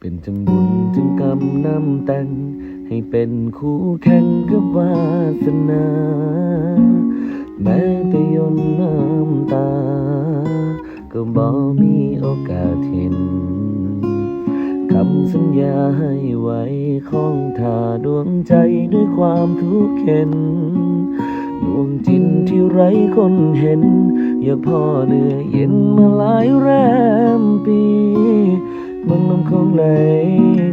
เป็นจังบุญจึงกำนำแต่งให้เป็นคู่แข่งกับวาสนา แม้แต่ยนน้ำตา ก็บ่มีโอกาสเห็นคำสัญญาให้ไว้ของทาดวงใจด้วยความทุกข์เข็นดวงจินที่ไร้คนเห็น อย่าพ่อเหนื่อยเย็นมาหลายแรมปี มันลมคงไหล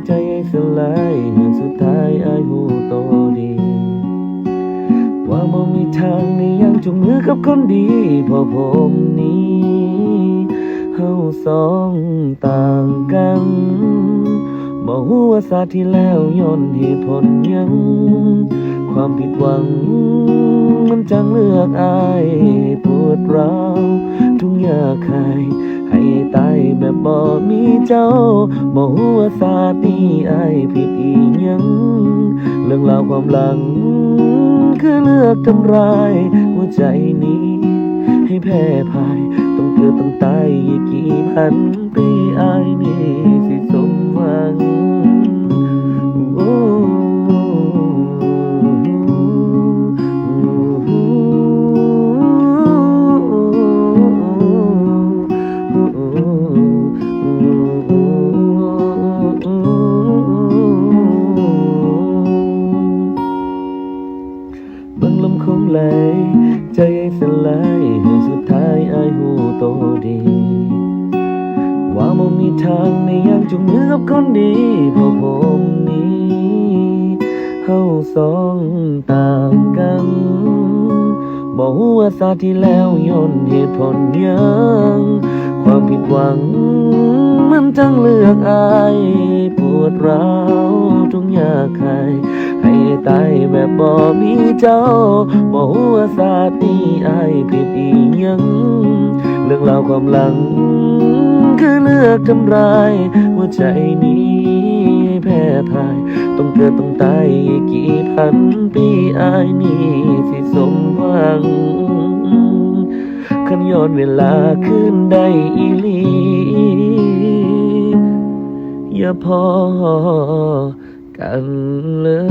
ใจสลายเหือนสุดท้ายอายหูโตดี ว่าบ่มีทางนี้ยังจุงมือกับคนดีพอผมนี้เฮาสองต่างกันบ่ฮู้ว่าสาที่แล้วย้อนเหตุผลยัง ความผิดหวัง มันจังเลือกอายปวดร้าวทุกอยากหายให้ ตายแบบบ่มีเจ้าบ่หัว่าสาดนี้อายผิดอีหยัง เรื่องราวความหลัง คือเลือกทำร้ายหัวใจนี้ ให้แพ้พ่าย ต้องเกิดต้องตายอีกกี่พันปีอายนี่สิ คงไหลใจสลายเฮือสุดท้ายอายหูโตดี ว่าบ่มีทางในยังจุงมือกับคนดีพราะผมนี้เฮาสองต่างกันบอกว่าสาที่แล้วย้อนเหตุผลยังความผิดหวัง มันจังเลือกอาย ปวดร้าวทุกอยากให้ ตายแบบบ่มีเจ้าบอกว่าสาตินี้อายผิดอีหยัง เรื่องราวความหลัง คือเลือกทำร้ายหัวใจนี้แพ้พ่าย ต้องเกิดต้องตายอีกกี่พันปีอายนี่สิสมหวังขันย้อนเวลาขึ้นได้อีหลีอย่าพอ กันเลย